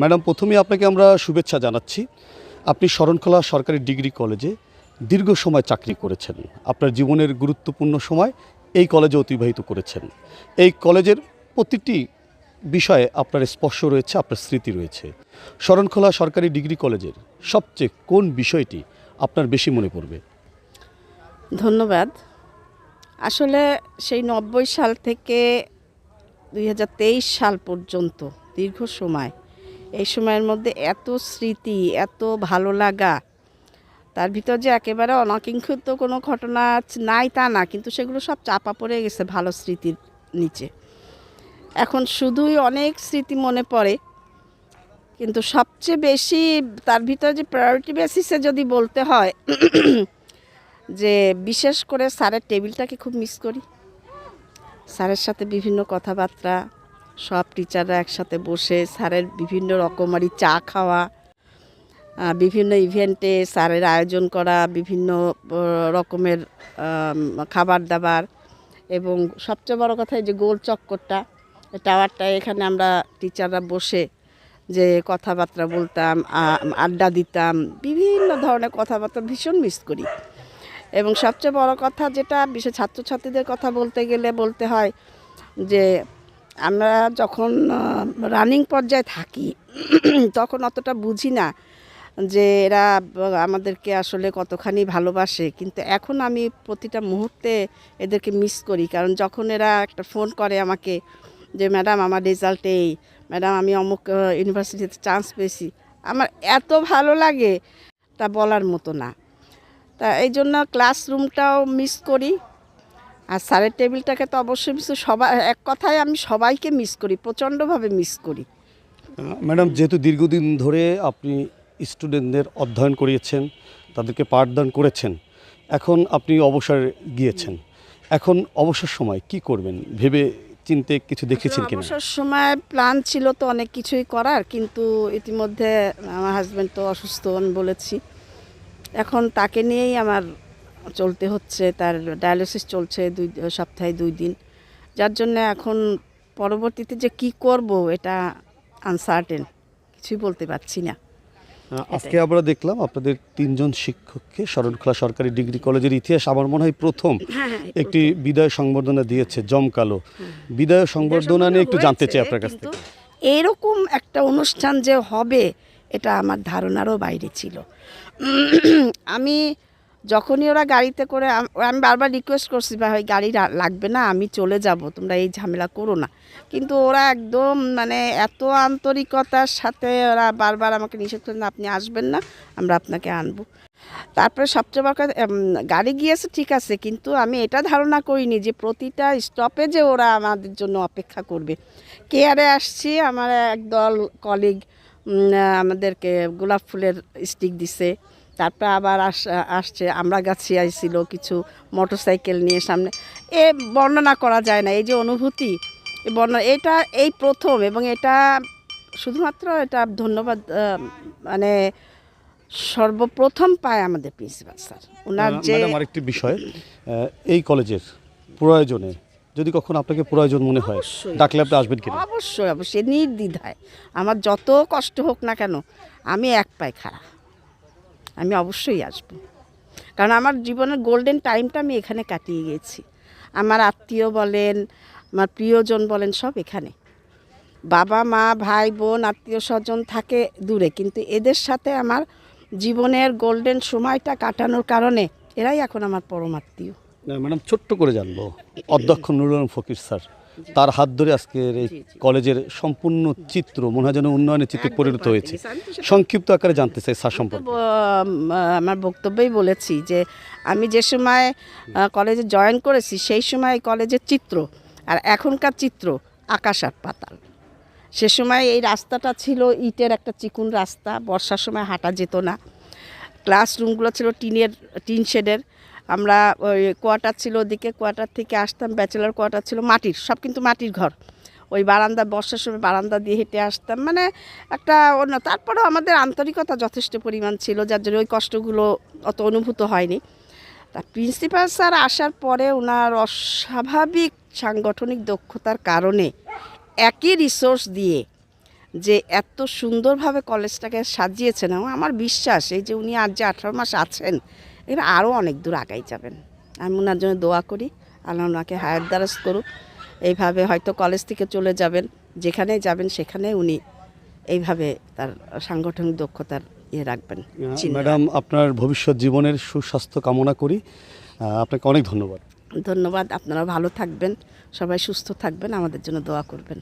Madam, প্রথমেই আপনাকে আমরা শুভেচ্ছা জানাচ্ছি। আপনি শরণখোলা সরকারি ডিগ্রি কলেজে দীর্ঘ সময় চাকরি করেছেন। আপনার জীবনের গুরুত্বপূর্ণ সময় এই কলেজে অতিবাহিত করেছেন। এই কলেজের প্রতিটি বিষয়ে আপনার স্পর্শ রয়েছে, আপনার স্মৃতি রয়েছে। শরণখোলা সরকারি ডিগ্রি কলেজের সবচেয়ে কোন বিষয়টি আপনার বেশি মনে পড়বে? ধন্যবাদ। আসলে সেই নব্বই সাল থেকে দুই হাজার তেইশ সাল পর্যন্ত দীর্ঘ সময় এই সময়ের মধ্যে এত স্মৃতি, এত ভালো লাগা। তার ভিতর যে একেবারে অনাকিঙ্ক্ষিত কোনো ঘটনা নাই তা না, কিন্তু সেগুলো সব চাপা পড়ে গেছে ভালো স্মৃতির নিচে। এখন শুধুই অনেক স্মৃতি মনে পড়ে, কিন্তু সবচেয়ে বেশি তার ভিতরে যে প্রায়োরিটি বেসিসে যদি বলতে হয়, যে বিশেষ করে স্যারের টেবিলটাকে খুব মিস করি। স্যারের সাথে বিভিন্ন কথাবার্তা সব টিচাররা একসাথে বসে স্যারের বিভিন্ন রকমারি চা খাওয়া বিভিন্ন ইভেন্টে স্যারের আয়োজন করা, বিভিন্ন রকমের খাবার দাবার এবং সবচেয়ে বড় কথা এই যে গোল চক্করটা টাওয়ারটা এখানে আমরা টিচাররা বসে যে কথাবার্তা বলতাম আড্ডা দিতাম, বিভিন্ন ধরনের কথাবার্তা ভীষণ মিস করি। এবং সবচেয়ে বড় কথা যেটা, বিশেষ ছাত্রছাত্রীদের কথা বলতে গেলে বলতে হয় যে আমরা যখন রানিং পর্যায়ে থাকি, তখন অতটা বুঝি না যে এরা আমাদেরকে আসলে কতখানি ভালোবাসে। কিন্তু এখন আমি প্রতিটা মুহূর্তে এদেরকে মিস করি। কারণ যখন এরা একটা ফোন করে আমাকে যে, ম্যাডাম, আমার রেজাল্ট এই। ম্যাডাম, আমি অমুক ইউনিভার্সিটিতে চান্স পেয়েছি। আমার এত ভালো লাগে তা বলার মতো না। তা এই জন্য ক্লাসরুমটাও মিস করি। আর স্যারের টেবিলটাকে তো অবশ্যই মিস সবাই এক কথায় আমি সবাইকে মিস করি প্রচণ্ডভাবে মিস করি। ম্যাডাম যেহেতু দীর্ঘদিন ধরে আপনি স্টুডেন্টদের অধ্যয়ন করিয়েছেন তাদেরকে পাঠদান করেছেন এখন আপনি অবসর গিয়েছেন। এখন অবসর সময় কি করবেন? ভেবে চিনতে কিছু দেখেছেন কিনা? অবসর সময় প্ল্যান ছিল তো অনেক কিছুই করার কিন্তু ইতিমধ্যে আমার হাজব্যান্ড তো অসুস্থ আমি বলেছি। এখন তাকে নিয়েই আমার চলতে হচ্ছে তার ডায়ালিসিস চলছে দুই সপ্তাহে দুই দিন। যার জন্য এখন পরবর্তীতে যে কি করব এটা আনসার্টেন কিছুই বলতে পারছি না। আজকে আমরা দেখলাম আপনাদের তিনজন শিক্ষককে শরণখোলা সরকারি ডিগ্রি কলেজের ইতিহাস আমার মনে হয় প্রথম হ্যাঁ, একটি বিদায় সংবর্ধনা দিয়েছে জমকালো। বিদায় সংবর্ধনা নিয়ে একটু জানতে চাই আপনার কাছ থেকে। এইরকম একটা অনুষ্ঠান যে হবে এটা আমার ধারণারও বাইরে ছিল। আমি যখনই ওরা গাড়িতে করে আমি বারবার রিকোয়েস্ট করছি, ভাই গাড়ি লাগবে না, আমি চলে যাব, তোমরা এই ঝামেলা করো না। কিন্তু ওরা একদম মানে এত আন্তরিকতার সাথে ওরা বারবার আমাকে নিষেধ করেন আপনি আসবেন না, আমরা আপনাকে আনব। তারপরে সবচেয়ে বড় গাড়ি গিয়েছে, ঠিক আছে, কিন্তু আমি এটা ধারণা করিনি যে প্রতিটা স্টপেজে ওরা আমাদের জন্য অপেক্ষা করবে। কেয়ারে আসছি, আমার একদল কলিগ আমাদেরকে গোলাপ ফুলের স্টিক দিছে। তারপর আবার আস আসছে আমরা গাছি আইছিল কিছু মোটরসাইকেল নিয়ে সামনে। এ বর্ণনা করা যায় না এই যে অনুভূতি বর্ণনা এটা এই প্রথম এবং এটা শুধুমাত্র এটা ধন্যবাদ মানে সর্বপ্রথম পায় আমাদের প্রিন্সিপাল স্যার। ওনার যে আরেকটি বিষয় এই কলেজের প্রয়োজনে যদি কখনো আপনাকে প্রয়োজন মনে হয় ডাকলে আপনি আসবেন কিনা? অবশ্যই অবশ্যই নির্দ্বিধায়। আমার যত কষ্ট হোক না কেন আমি এক পায়ে খাড়া। আমি অবশ্যই আসব। কারণ আমার জীবনের গোল্ডেন টাইমটা আমি এখানে কাটিয়ে গেছি। আমার আত্মীয় বলেন, আমার প্রিয়জন বলেন, সব এখানে। বাবা, মা, ভাই, বোন, আত্মীয় স্বজন থাকে দূরে, কিন্তু এদের সাথে আমার জীবনের গোল্ডেন সময়টা কাটানোর কারণে এরাই এখন আমার পরমাত্মীয় ম্যাডাম, ছোট্ট করে জানব। অধ্যক্ষ নুরুল ফকির স্যার তার হাত ধরে আজকের এই। কলেজের সম্পূর্ণ চিত্র মনে হয় যেন উন্নয়নের চিত্রে পরিণত হয়েছে। সংক্ষিপ্ত আকারে জানতে চাই স্যার সম্পর্কে। আমার বক্তব্যেই বলেছি যে আমি যে সময় কলেজে জয়েন করেছি সেই সময় কলেজের চিত্র আর এখনকার চিত্র আকাশ আর পাতাল। সে সময় এই রাস্তাটা ছিল ইটের একটা চিকুন রাস্তা বর্ষার সময় হাঁটা যেত না। ক্লাসরুমগুলো ছিল টিনের টিন শেডের। আমরা ওই কোয়ার্টার ছিল ওদিকে, কোয়ার্টার থেকে আসতাম, ব্যাচেলার কোয়ার্টার ছিল মাটির, সব কিন্তু মাটির ঘর। ওই বারান্দা, বর্ষার সময় বারান্দা দিয়ে হেঁটে আসতাম মানে একটা অন্য, তারপরেও আমাদের আন্তরিকতা যথেষ্ট পরিমাণ ছিল, যার জন্য ওই কষ্টগুলো অত অনুভূত হয়নি। তা প্রিন্সিপাল স্যার আসার পরে ওনার অস্বাভাবিক সাংগঠনিক দক্ষতার কারণে একই রিসোর্স দিয়ে যে এত সুন্দরভাবে কলেজটাকে সাজিয়েছেন, আমার বিশ্বাস এই যে উনি আর যে আঠারো মাস আছেন এরা আরও অনেক দূর আগাই যাবেন। আমি ওনার জন্য দোয়া করি আল্লাহ ওনাকে হায়াত দ্বারাজ করুক। এইভাবে হয়তো কলেজ থেকে চলে যাবেন যেখানেই যাবেন সেখানে উনি এইভাবে তার সাংগঠনিক দক্ষতার ইয়ে রাখবেন ম্যাডাম আপনার ভবিষ্যৎ জীবনের সুস্বাস্থ্য কামনা করি। আপনাকে অনেক ধন্যবাদ। ধন্যবাদ আপনারা ভালো থাকবেন সবাই সুস্থ থাকবেন আমাদের জন্য দোয়া করবেন।